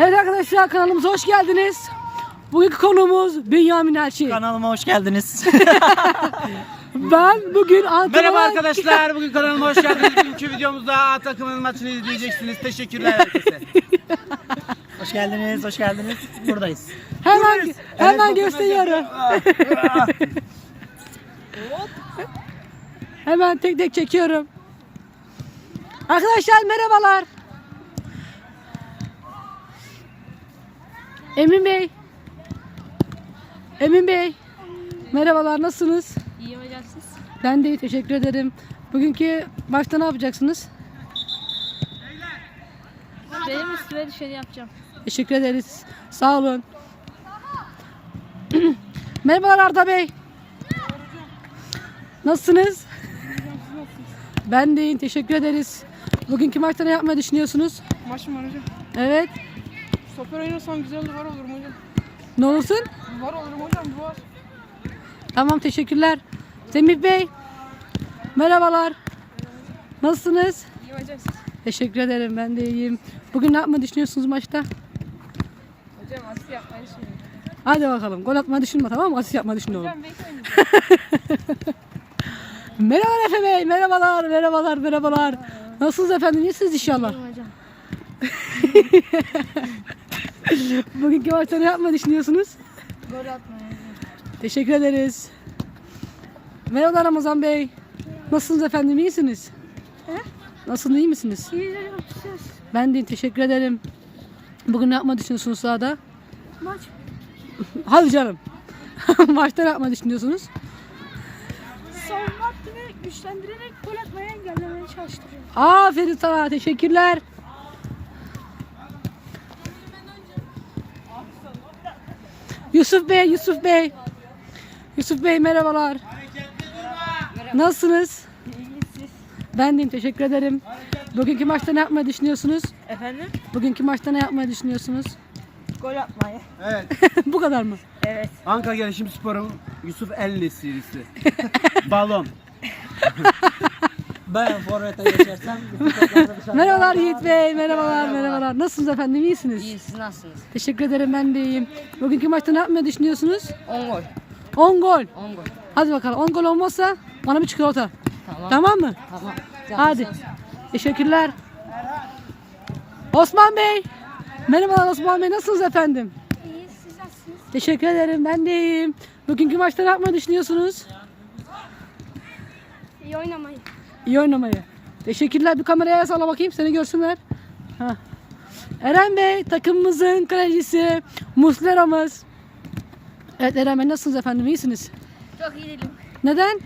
Evet arkadaşlar kanalımıza hoş geldiniz. Bugünkü konuğumuz Bünyamin Elçi. Kanalıma hoş geldiniz. Ben bugün antrenman... Merhaba arkadaşlar. Bugün kanalıma hoş geldiniz. Bugünkü videomuzda A takımının maçını izleyeceksiniz. Teşekkürler herkese. hoş geldiniz, hoş geldiniz. Buradayız. Hemen, hemen gösteriyorum. hemen tek tek çekiyorum. Arkadaşlar merhabalar. Emin Bey. Emin Bey. Merhabalar nasılsınız? İyiyim hocam siz. Ben de iyi teşekkür ederim. Bugünkü maçta ne yapacaksınız? Benim üstüme düşeni yapacağım. Teşekkür ederiz. Sağ olun. Merhabalar Arda Bey. Nasılsınız? Ben de iyiyim. Teşekkür ederiz. Bugünkü maçta ne yapmayı düşünüyorsunuz? Maç mı var hocam? Evet. Stoper oynarsan güzel var olurum hocam. Ne olursun? Var olurum hocam var. Tamam teşekkürler. Semih Bey. Merhabalar. Nasılsınız? İyi hocam siz. Teşekkür ederim. Ben de iyiyim. Bugün ne yapmayı düşünüyorsunuz maçta? Hocam asist yapmayı düşünüyorum. Hadi bakalım. Gol atmayı düşünme tamam mı? Asist yapmayı düşün oğlum. Hocam oynayacağım. Merhabalar Efe Bey. Merhabalar, merhabalar, merhabalar. Nasılsınız efendim? İyisiniz inşallah. İyiyim hocam. Bugünkü maçta ne yapmayı düşünüyorsunuz? Gol atmayı. Teşekkür ederiz. Merhaba Ramazan Bey. Nasılsınız efendim? İyisiniz? Nasılsınız? iyi misiniz? İyi hocam siz. Ben de teşekkür ederim. Bugün ne yapmayı düşünüyorsunuz sahada? Maç. Hadi canım. Maçta ne yapmayı düşünüyorsunuz? Savunma hattını güçlendirerek gol atmayı engellemeye çalıştıracağım. Aferin sana. Teşekkürler. Yusuf Bey, Yusuf Bey. Yusuf Bey merhabalar. Nasılsınız? Ben deyim teşekkür ederim. Bugünkü maçta ne yapmayı düşünüyorsunuz? Efendim? Bugünkü maçta ne yapmayı düşünüyorsunuz? Gol atmayı. Evet. Bu kadar mı? Evet. Ankara Gelişim Spor'un Yusuf Elli serisi. Balon. Ben forvete geçersem. Merhabalar Yiğit Bey, merhabalar, merhabalar. Nasılsınız efendim, iyisiniz? İyi siz nasılsınız? Teşekkür ederim, ben de iyiyim. Bugünkü maçta ne yapmayı düşünüyorsunuz? 10 gol. 10 gol. 10 gol. Hadi bakalım, 10 gol olmazsa bana bir çikolata. Tamam. Tamam mı? Tamam. Hadi. Teşekkürler. Osman Bey. Merhabalar Osman Bey, nasılsınız efendim? İyi siz nasılsınız? Teşekkür ederim, ben de iyiyim. Bugünkü maçta ne yapmayı düşünüyorsunuz? İyi oynamayı. İyi oynamayı. Teşekkürler. Bir kameraya salla bakayım seni görsünler. Ha. Eren Bey takımımızın kalecisi Muslera'mız. Evet Eren Bey nasılsınız efendim iyisiniz? Çok iyi değilim. Neden?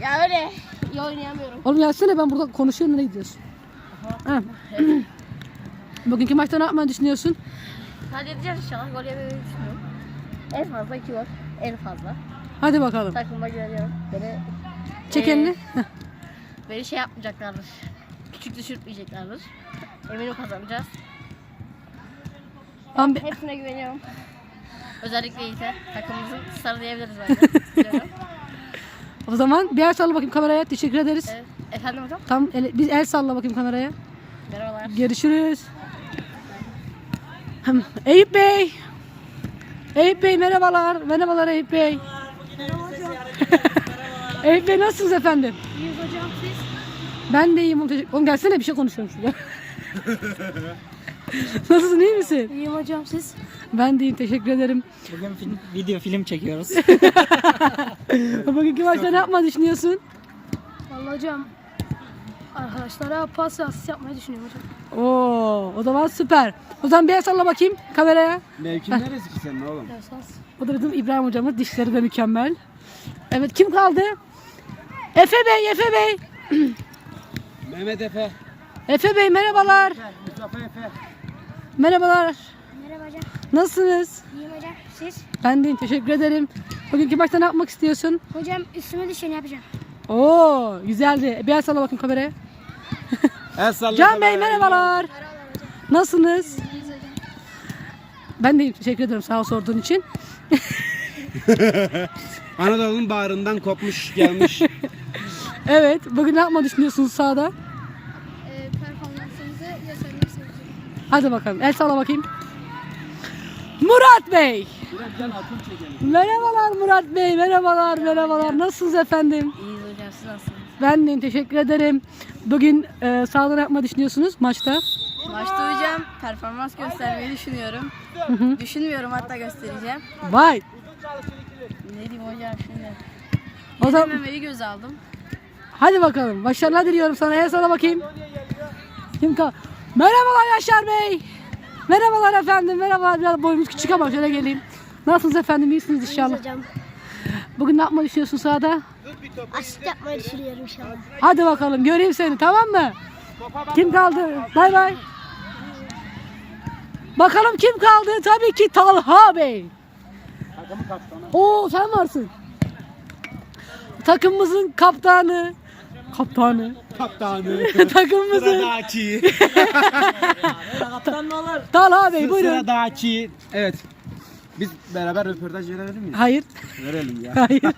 Ya öyle. İyi oynayamıyorum. Oğlum gelsene ben burada konuşuyorum nereye gidiyorsun? Ha. Bugünkü maçta ne yapmayı düşünüyorsun? Halledeceğiz inşallah. Gol yemeyi düşünüyorum. En fazla 2 gol. En fazla. Hadi bakalım. Takıma güveniyorum. Beni Çek Ee, elini. Beni şey yapmayacaklardır. Küçük düşürtmeyeceklerdir. Eminim kazanacağız. Tamam, bir- Hepsine güveniyorum. Özellikle Yiğit'e. Takımımızın sarı diyebiliriz bence. O zaman bir el salla bakayım kameraya. Teşekkür ederiz. evet. Efendim hocam? Tam el, bir el salla bakayım kameraya. Merhabalar. Görüşürüz. Eyüp Bey. Eyüp Bey merhabalar. Merhabalar Eyüp Bey. Eyüp Bey nasılsınız efendim? İyiyiz hocam siz. Ben de iyiyim. Oğlum, gelsene bir şey konuşuyorum şurada. Nasılsın iyi misin? İyiyim hocam siz. Ben de iyiyim teşekkür ederim. Bugün film, video film çekiyoruz. Bugünkü maçta ne yapmayı düşünüyorsun? Vallahi hocam. Arkadaşlara pas ve asist yapmayı düşünüyorum hocam. Oo, o zaman süper. O zaman bir el salla bakayım kameraya. Mevkin neresi ki senin oğlum? Esas. O da bizim İbrahim hocamız. Dişleri de mükemmel. Evet kim kaldı? Efe Bey, Efe Bey. Mehmet Efe. Efe Bey merhabalar. Mustafa Efe. Merhabalar. Merhaba hocam. Nasılsınız? İyiyim hocam. Siz? Ben deyim teşekkür ederim. Bugünkü maçta ne yapmak istiyorsun? Hocam üstüme düşeni yapacağım. Oo güzeldi. Bir el salla bakayım kameraya. El salla Can Bey merhabalar. Nasılsınız? Ben de teşekkür ederim sağ ol sorduğun için. Anadolu'nun bağrından kopmuş gelmiş. Evet bugün ne yapmayı düşünüyorsunuz sahada? Ee, performansınızı göstermek istiyorum. Hadi bakalım el salla bakayım. Murat Bey. Merhabalar Murat Bey. Merhabalar, merhabalar. Nasılsınız efendim? İyiyiz hocam siz nasılsınız? Ben de teşekkür ederim. Bugün e, sağdan yapma düşünüyorsunuz maçta. Maçta hocam performans göstermeyi düşünüyorum. Düşünmüyorum hatta göstereceğim. Vay. Ne diyeyim hocam şimdi. O zaman Yememeyi göz aldım. Hadi bakalım. Başarılar diliyorum sana. El sana bakayım. Kim kal? Merhabalar Yaşar Bey. Merhabalar efendim. Merhabalar. Biraz boyumuz küçük ama şöyle geleyim. Nasılsınız efendim? İyisiniz inşallah. Hocam Bugün ne yapmayı düşünüyorsun sahada? asist yapmayı düşünüyorum inşallah. Hadi bakalım göreyim seni tamam mı? Kim kaldı? Bay bay. Bakalım kim kaldı? Tabii ki Talha Bey. Oo sen varsın. Takımımızın kaptanı. Kaptanı. Kaptanı. Takımımızın Sıradaki. Kaptan ne olur? Talha Bey buyurun. Sıradaki. Evet. Biz beraber röportaj verelim mi? Hayır. Verelim ya. Hayır.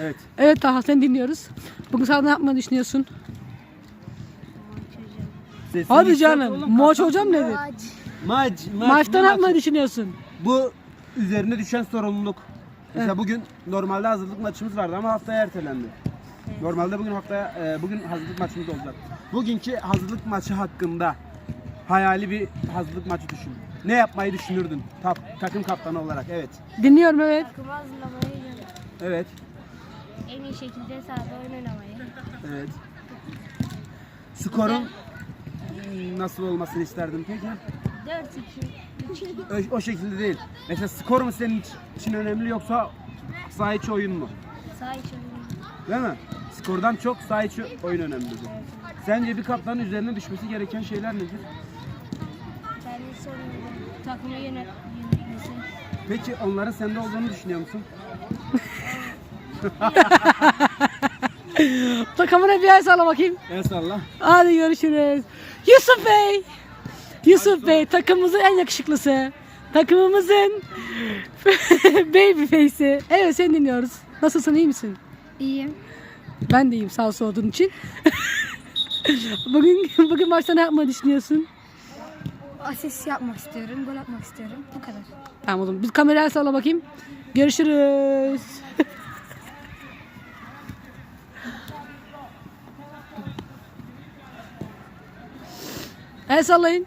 Evet. evet Talha seni dinliyoruz. Bugün sahada ne yapmayı düşünüyorsun? Sesini Hadi yükselt canım. oğlum. Maç hocam nedir? Maç. maç Maçta ne yapmayı düşünüyorsun? Bu üzerine düşen sorumluluk. Mesela bugün normalde hazırlık maçımız vardı ama haftaya ertelendi. Normalde bugün haftaya e, bugün hazırlık maçımız olacak. Bugünkü hazırlık maçı hakkında hayali bir hazırlık maçı düşün. Ne yapmayı düşünürdün? Ta- takım kaptanı olarak. Evet. Dinliyorum evet. Takımı hazırlamayı, Evet. en iyi şekilde sahada oyun oynamayı. Evet. Skorun nasıl olmasını isterdin peki? 4-2, 3-2. O, o şekilde değil. Mesela skor mu senin için önemli yoksa saha içi oyun mu? İçi oyun. Değil mi? Skordan çok saha içi oyun önemlidir. Sence bir kaptanın üzerine düşmesi gereken şeyler nedir? Kendi sorumluluğu. Takımı yönet, yönetmesi. Peki onların sende olduğunu düşünüyor musun? Takımına bir el salla bakayım. El salla. Hadi görüşürüz. Yusuf Bey. Yusuf Bey takımımızın en yakışıklısı. Takımımızın baby face'i. Evet seni dinliyoruz. Nasılsın iyi misin? İyiyim. Ben de iyiyim sağ ol sorduğun için. bugün bugün maçta ne yapmayı düşünüyorsun? Asist yapmak istiyorum, gol atmak istiyorum. Bu kadar. Tamam o zaman biz kameraya salla bakayım. Görüşürüz. el sallayın.